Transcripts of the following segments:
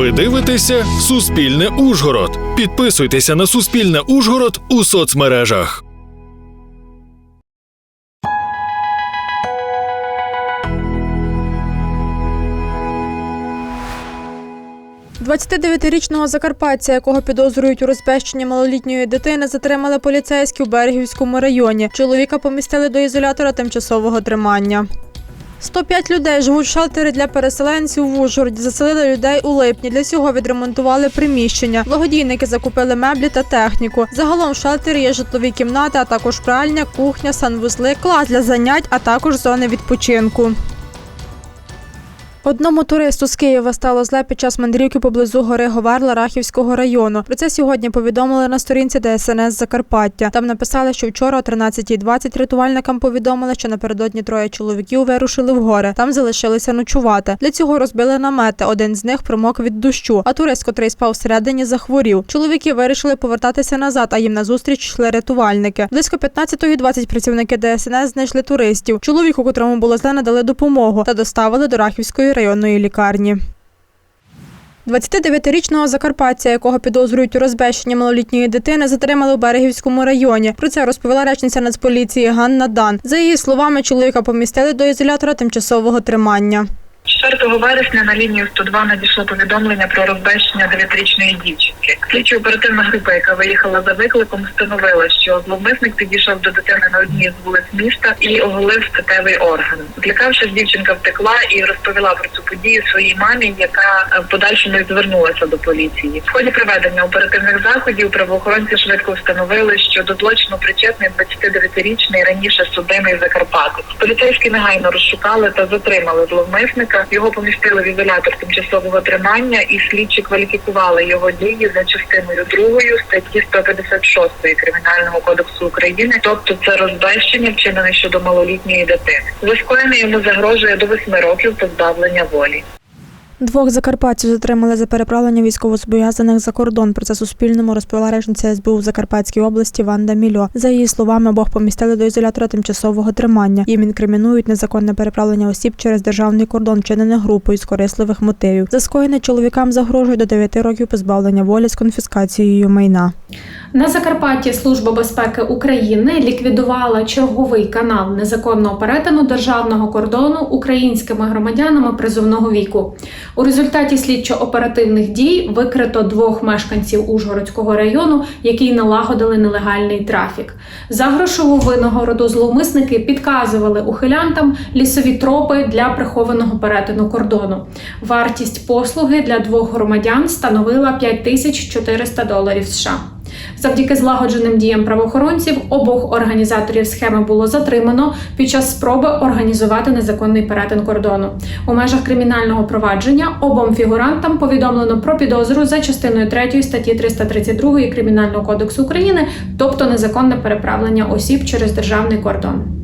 Ви дивитеся Суспільне Ужгород. Підписуйтеся на Суспільне Ужгород у соцмережах. – 29-річного закарпатця, якого підозрюють у розбещенні малолітньої дитини, затримали поліцейські у Берегівському районі. Чоловіка помістили до ізолятора тимчасового тримання. 105 людей живуть в шелтері для переселенців в Ужгороді. Заселили людей у липні. Для цього відремонтували приміщення. Благодійники закупили меблі та техніку. Загалом в шелтері є житлові кімнати, а також пральня, кухня, санвузли, клас для занять, а також зони відпочинку. Одному туристу з Києва стало зле під час мандрівки поблизу гори Говарла Рахівського району. Про це сьогодні повідомили на сторінці ДСНС Закарпаття. Там написали, що вчора о 13.20 рятувальникам повідомили, що напередодні троє чоловіків вирушили в гори. Там залишилися ночувати. Для цього розбили намети. Один з них промок від дощу. А турист, котрий спав всередині, захворів. Чоловіки вирішили повертатися назад, а їм назустріч йшли рятувальники. Близько 15.20 працівники ДСНС знайшли туристів. Чоловіку, котрому було зле, надали допомогу та доставили до Рахівської районної лікарні. 29-річного закарпатця, якого підозрюють у розбещенні малолітньої дитини, затримали у Берегівському районі. Про це розповіла речниця Нацполіції Ганна Дан. За її словами, чоловіка помістили до ізолятора тимчасового тримання. 4 вересня на лінію 102 надійшло повідомлення про розбещення 9-річної дівчинки. Слідчо оперативна група, яка виїхала за викликом, встановила, що зловмисник підійшов до дитини на одній з вулиць міста і оголив статевий орган. Злякавшись, дівчинка втекла і розповіла про цю подію своїй мамі, яка е, в подальшому звернулася до поліції. В ході проведення оперативних заходів правоохоронці швидко встановили, що до злочину причетний 29-річний раніше судимий Закарпатець. Поліцейські негайно розшукали та затримали зловмисника. Його помістили в ізолятор тимчасового тримання, і слідчі кваліфікували його дії за частиною другою статті 156 кримінального кодексу України, тобто це розбещення, вчинене щодо малолітньої дитини. За скоєне йому загрожує до 8 років позбавлення волі. Двох закарпатців затримали за переправлення військовозобов'язаних за кордон. Про це Суспільному розповіла речниця СБУ в Закарпатській області Ванда Мільо. За її словами, обох помістили до ізолятора тимчасового тримання. Їм інкримінують незаконне переправлення осіб через державний кордон, вчинене групою з корисливих мотивів. За скоєне чоловікам загрожує до 9 років позбавлення волі з конфіскацією майна. На Закарпатті Служба безпеки України ліквідувала черговий канал незаконного перетину державного кордону українськими громадянами призовного віку. У результаті слідчо-оперативних дій викрито двох мешканців Ужгородського району, які налагодили нелегальний трафік. За грошову винагороду зловмисники підказували ухилянтам лісові тропи для прихованого перетину кордону. Вартість послуги для двох громадян становила 5400 доларів США. Завдяки злагодженим діям правоохоронців обох організаторів схеми було затримано під час спроби організувати незаконний перетин кордону. У межах кримінального провадження обом фігурантам повідомлено про підозру за частиною 3 статті 332 Кримінального кодексу України, тобто незаконне переправлення осіб через державний кордон.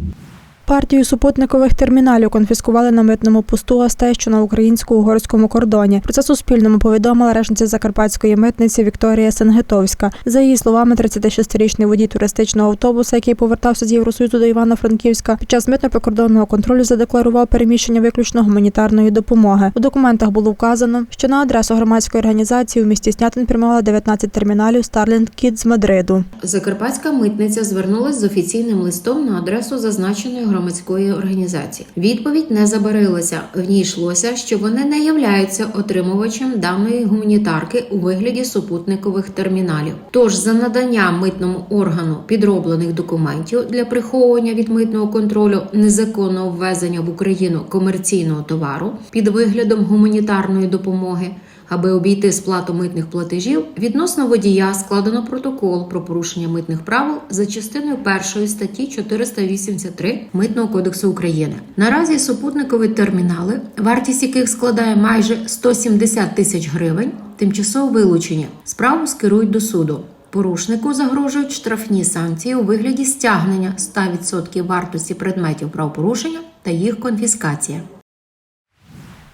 Партію супутникових терміналів конфіскували на митному посту гостей, що на українсько-угорському кордоні. Про це Суспільному повідомила речниця Закарпатської митниці Вікторія Сенгетовська. За її словами, 36-річний водій туристичного автобуса, який повертався з Євросоюзу до Івано-Франківська, під час митно-прикордонного контролю задекларував переміщення виключно гуманітарної допомоги. У документах було вказано, що на адресу громадської організації у місті Снятин прямувало 19 терміналів Starlink Kid з Мадриду. Закарпатська митниця звернулась з офіційним листом на адресу зазначеної громадської організації. Відповідь не забарилася. В ній йшлося, що вони не являються отримувачем даної гуманітарки у вигляді супутникових терміналів. Тож за надання митному органу підроблених документів для приховування від митного контролю незаконного ввезення в Україну комерційного товару під виглядом гуманітарної допомоги. Аби обійти сплату митних платежів, відносно водія складено протокол про порушення митних правил за частиною першої статті 483 Митного кодексу України. Наразі супутникові термінали, вартість яких складає майже 170 тисяч гривень, тимчасово вилучені. Справу скерують до суду. Порушнику загрожують штрафні санкції у вигляді стягнення 100% вартості предметів правопорушення та їх конфіскація.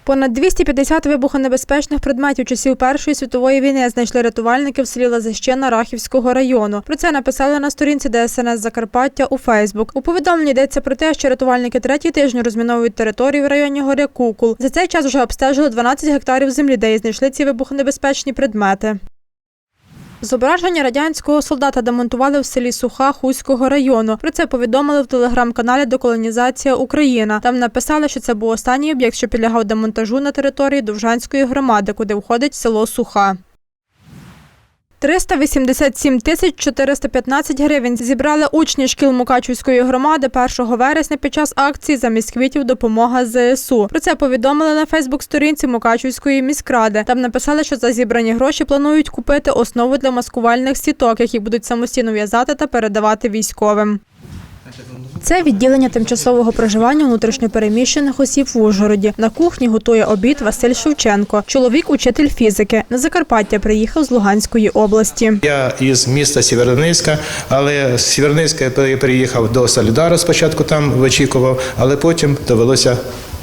Понад 250 вибухонебезпечних предметів часів Першої світової війни знайшли рятувальники в селі Лазищина Рахівського району. Про це написали на сторінці ДСНС Закарпаття у Фейсбук. У повідомленні йдеться про те, що рятувальники третій тиждень розміновують територію в районі горя Кукул. За цей час вже обстежили 12 гектарів землі, де і знайшли ці вибухонебезпечні предмети. Зображення радянського солдата демонтували в селі Суха Хуського району. Про це повідомили в телеграм-каналі Деколонізація Україна. Там написали, що це був останній об'єкт, що підлягав демонтажу на території Довжанської громади, куди входить село Суха. 387 тисяч 415 гривень зібрали учні шкіл Мукачівської громади 1 вересня під час акції замість квітів допомога ЗСУ. Про це повідомили на Фейсбук-сторінці Мукачівської міськради. Там написали, що за зібрані гроші планують купити основу для маскувальних сіток, які будуть самостійно в'язати та передавати військовим. Це відділення тимчасового проживання внутрішньопереміщених осіб в Ужгороді. На кухні готує обід Василь Шевченко. Чоловік учитель фізики. На Закарпаття приїхав з Луганської області. Я із міста Сєвєродонецька, але з Сєвєродонецька я переїхав до Солідара, спочатку там вичікував, але потім довелося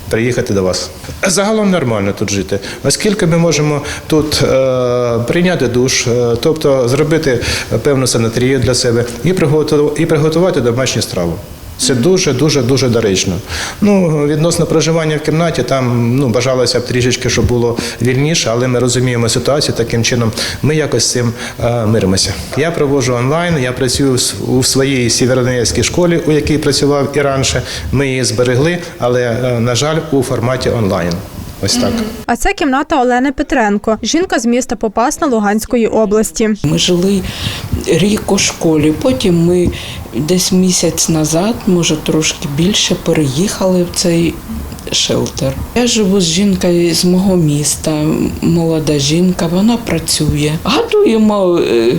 приїхати до вас. Загалом нормально тут жити, оскільки ми можемо тут е, прийняти душ, е, тобто зробити певну санаторію для себе і приготувати, і приготувати домашню страву. Це дуже дуже дуже доречно. Ну відносно проживання в кімнаті, там ну бажалося б трішечки, щоб було вільніше, але ми розуміємо ситуацію. Таким чином ми якось з цим е, миримося. Я проводжу онлайн. Я працюю у своїй сєвєродонецькій школі, у якій працював і раніше. Ми її зберегли, але е, на жаль, у форматі онлайн. Ось так. А це кімната Олени Петренко. Жінка з міста Попасна Луганської області. Ми жили рік у школі. Потім ми десь місяць назад, може трошки більше, переїхали в цей шелтер. Я живу з жінкою з мого міста, молода жінка, вона працює. Готуємо е,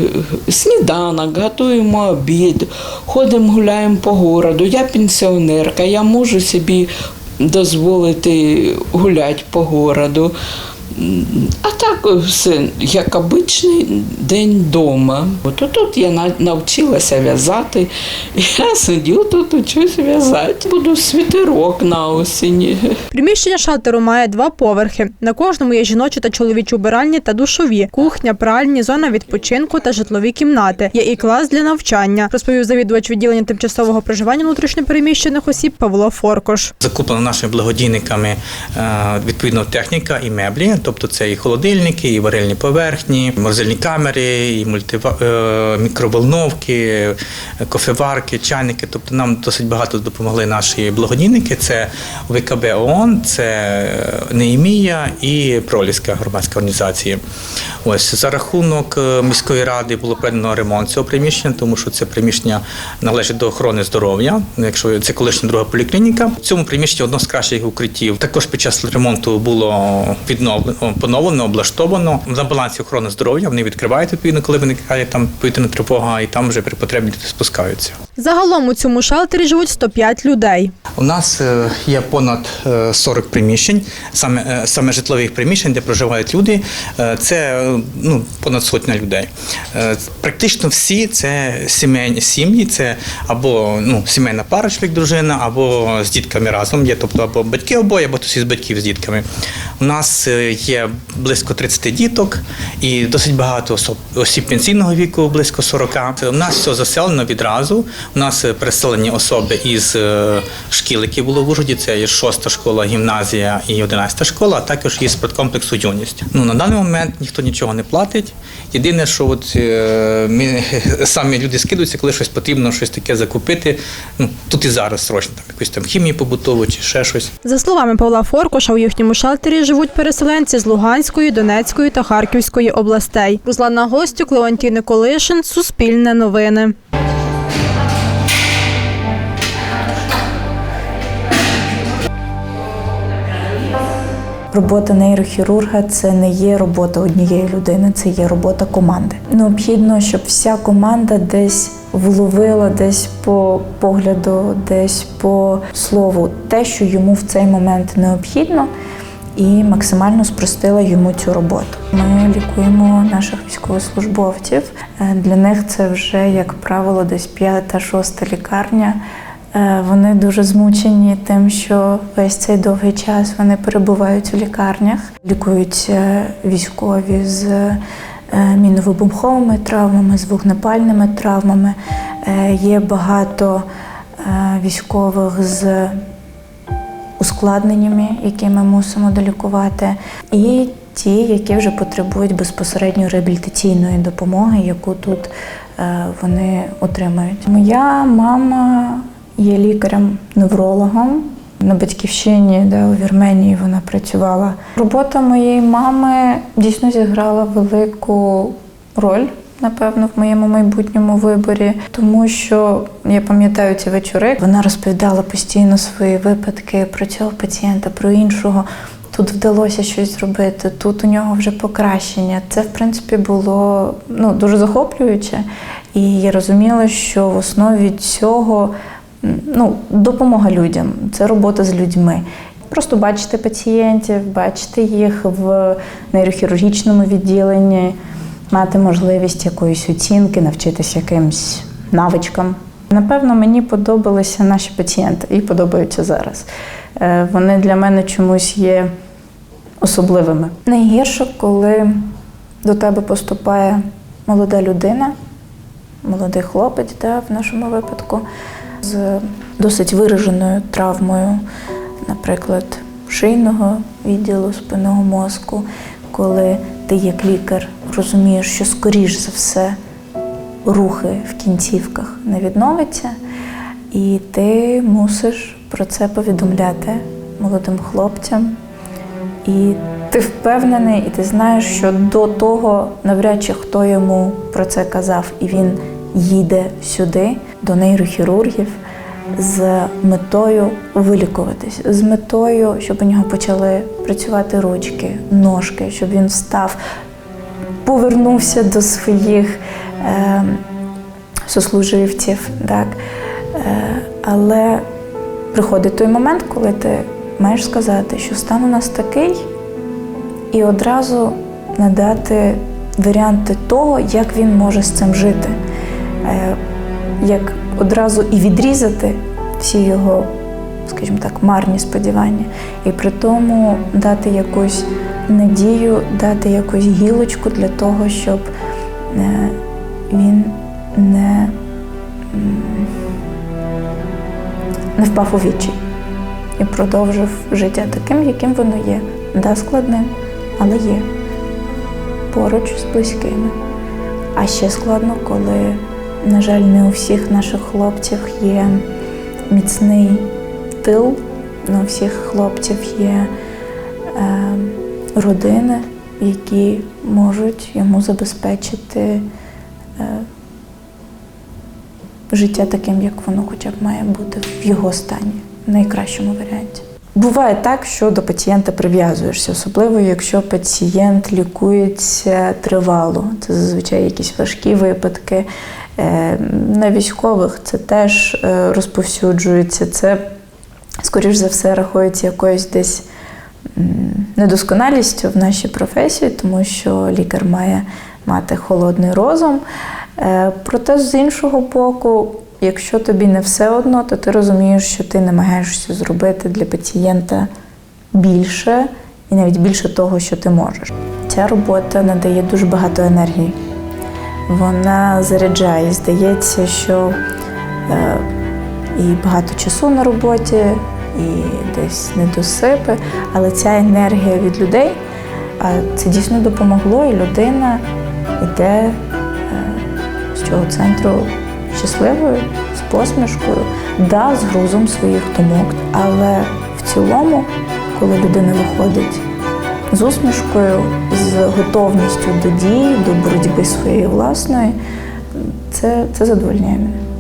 сніданок, готуємо обід, ходимо, гуляємо по городу. Я пенсіонерка, я можу собі дозволити гуляти по городу. А так все як обичний день вдома. От тут я на- навчилася в'язати. Я сидю тут, учусь в'язати. Буду світерок на осінь. Приміщення шалтеру має два поверхи. На кожному є жіночі та чоловічі убиральні та душові, кухня, пральні, зона відпочинку та житлові кімнати. Є і клас для навчання, розповів завідувач відділення тимчасового проживання внутрішньопереміщених осіб Павло Форкош. Закуплена нашими благодійниками е, відповідно техніка і меблі, тобто це і холодильники, і варильні поверхні, морозильні камери, і мультива... е, мікроволновки, е, кофеварки, чайники. Тобто нам досить багато допомогли наші благодійники. Це ВКБ ООН, це Неємія і Проліська громадська організація. Ось за рахунок е, міської ради було проведено ремонт цього приміщення, тому що це приміщення належить до охорони здоров'я. Якщо це колишня друга поліклініка, в цьому приміщенні одно з кращих укриттів. Також під час ремонту було відновлено, поновлено, облаштовано на балансі охорони здоров'я. Вони відкривають відповідно, коли виникає там повітряна тривога, і там вже при потребі спускаються. Загалом у цьому шалтері живуть 105 людей. У нас е, є понад е, 40 приміщень, саме, е, саме житлових приміщень, де проживають люди. Е, Це е, ну, понад сотня людей. Е, Практично всі це сімейні сім'ї, це або ну, сімейна пара, чоловік, дружина, або з дітками разом є, тобто або батьки обоє, або хтось із батьків з дітками. У нас е, є близько 30 діток і досить багато осіб пенсійного віку, близько 40. У нас все заселено відразу. У нас е, переселені особи із е, шкіл, які були в Ужгороді. Це є шоста школа, гімназія і одинадцята школа, а також є спорткомплексу юність. Ну на даний момент ніхто нічого не платить. Єдине, що от е, ми самі люди скидуються, коли щось потрібно, щось таке закупити. Ну тут і зараз срочно там якусь там хімію побутову чи ще щось. За словами Павла Форкоша, у їхньому шелтері живуть переселенці з Луганської, Донецької та Харківської областей. Руслана Гостюк, Леонтій Николишин, Суспільне новини. Робота нейрохірурга це не є робота однієї людини, це є робота команди. Необхідно, щоб вся команда десь вловила десь по погляду, десь по слову те, що йому в цей момент необхідно, і максимально спростила йому цю роботу. Ми лікуємо наших військовослужбовців. Е, Для них це вже, як правило, десь п'ята, шоста лікарня. Е, Вони дуже змучені тим, що весь цей довгий час вони перебувають у лікарнях, лікують е, військові з е, мінно-вибуховими травмами, з вогнепальними травмами. Є багато військових з ускладненнями, які ми мусимо долікувати, і ті, які вже потребують безпосередньо реабілітаційної допомоги, яку тут вони отримають. Моя мама є лікарем-неврологом. На батьківщині, де у Вірменії вона працювала. Робота моєї мами дійсно зіграла велику роль, напевно, в моєму майбутньому виборі, тому що я пам'ятаю ці вечори. Вона розповідала постійно свої випадки про цього пацієнта, про іншого. Тут вдалося щось зробити, тут у нього вже покращення. Це, в принципі, було ну, дуже захоплююче. І я розуміла, що в основі цього ну, допомога людям, це робота з людьми. Просто бачити пацієнтів, бачити їх в нейрохірургічному відділенні, мати можливість якоїсь оцінки, навчитися якимсь навичкам. Напевно, мені подобалися наші пацієнти і подобаються зараз. Е, Вони для мене чомусь є особливими. Найгірше, коли до тебе поступає молода людина, молодий хлопець, да, в нашому випадку, з досить вираженою травмою, наприклад, шийного відділу спинного мозку, коли ти як лікар розумієш, що скоріш за все рухи в кінцівках не відновиться, і ти мусиш про це повідомляти молодим хлопцям. І ти впевнений, і ти знаєш, що до того навряд чи хто йому про це казав, і він їде сюди, до нейрохірургів, з метою вилікуватись, з метою, щоб у нього почали працювати ручки, ножки, щоб він встав, повернувся до своїх е, сослуживців. Так? Е, але приходить той момент, коли ти маєш сказати, що стан у нас такий, і одразу надати варіанти того, як він може з цим жити, Е, як одразу і відрізати всі його, скажімо так, марні сподівання, і при тому дати якусь надію, дати якусь гілочку для того, щоб е, він не, не впав у відчай і продовжив життя таким, яким воно є. Да, складним, але є. Поруч з близькими. А ще складно, коли, на жаль, не у всіх наших хлопців є міцний тил, не у всіх хлопців є е, родини, які можуть йому забезпечити е, життя таким, як воно хоча б має бути в його стані, в найкращому варіанті. Буває так, що до пацієнта прив'язуєшся, особливо якщо пацієнт лікується тривало. Це зазвичай якісь важкі випадки. Е, На військових це теж е, розповсюджується. Це, скоріш за все, рахується якоюсь десь недосконалістю в нашій професії, тому що лікар має мати холодний розум. Е, Проте з іншого боку, якщо тобі не все одно, то ти розумієш, що ти намагаєшся зробити для пацієнта більше і навіть більше того, що ти можеш. Ця робота надає дуже багато енергії. Вона заряджає. Здається, що е, і багато часу на роботі, і десь недосипи, але ця енергія від людей це дійсно допомогло, і людина йде е, з цього центру щасливою, з посмішкою, да, з грузом своїх думок. Але в цілому, коли людина виходить з усмішкою, з готовністю до дії, до боротьби своєї власної, це, це задовольняє мене.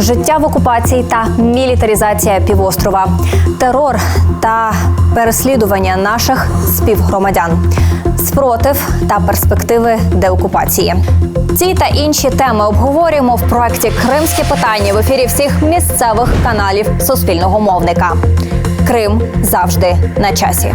життя в окупації та мілітаризація півострова, терор та переслідування наших співгромадян, спротив та перспективи деокупації. Ці та інші теми обговорюємо в проєкті Кримське питання в ефірі всіх місцевих каналів Суспільного мовника. Крим завжди на часі.